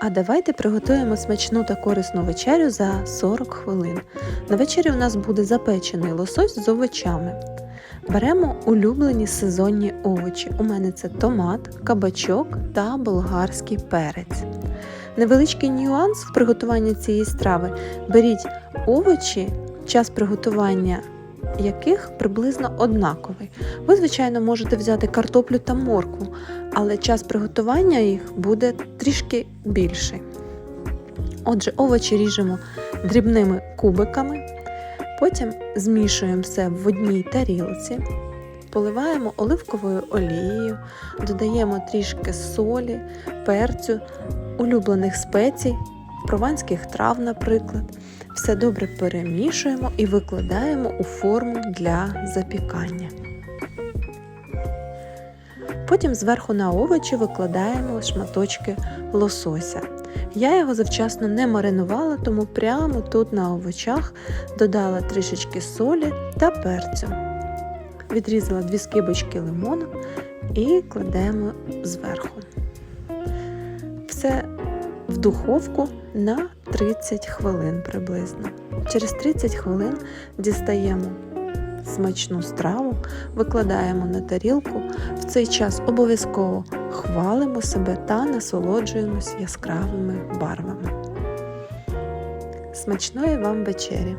А давайте приготуємо смачну та корисну вечерю за 40 хвилин. На вечері у нас буде запечений лосось з овочами. Беремо улюблені сезонні овочі. У мене це томат, кабачок та болгарський перець. Невеличкий нюанс в приготуванні цієї страви. Беріть овочі, час приготування яких приблизно однаковий. Ви, звичайно, можете взяти картоплю та моркву, але час приготування їх буде трішки більший. Отже, овочі ріжемо дрібними кубиками, потім змішуємо все в одній тарілці, поливаємо оливковою олією, додаємо трішки солі, перцю, улюблених спецій, прованських трав, наприклад. Все добре перемішуємо і викладаємо у форму для запікання. Потім зверху на овочі викладаємо шматочки лосося. Я його завчасно не маринувала, тому прямо тут на овочах додала трішечки солі та перцю. Відрізала дві скибочки лимону і кладемо зверху. Все в духовку на 30 хвилин приблизно. Через 30 хвилин дістаємо смачну страву, викладаємо на тарілку. В цей час обов'язково хвалимо себе та насолоджуємось яскравими барвами. Смачної вам вечері!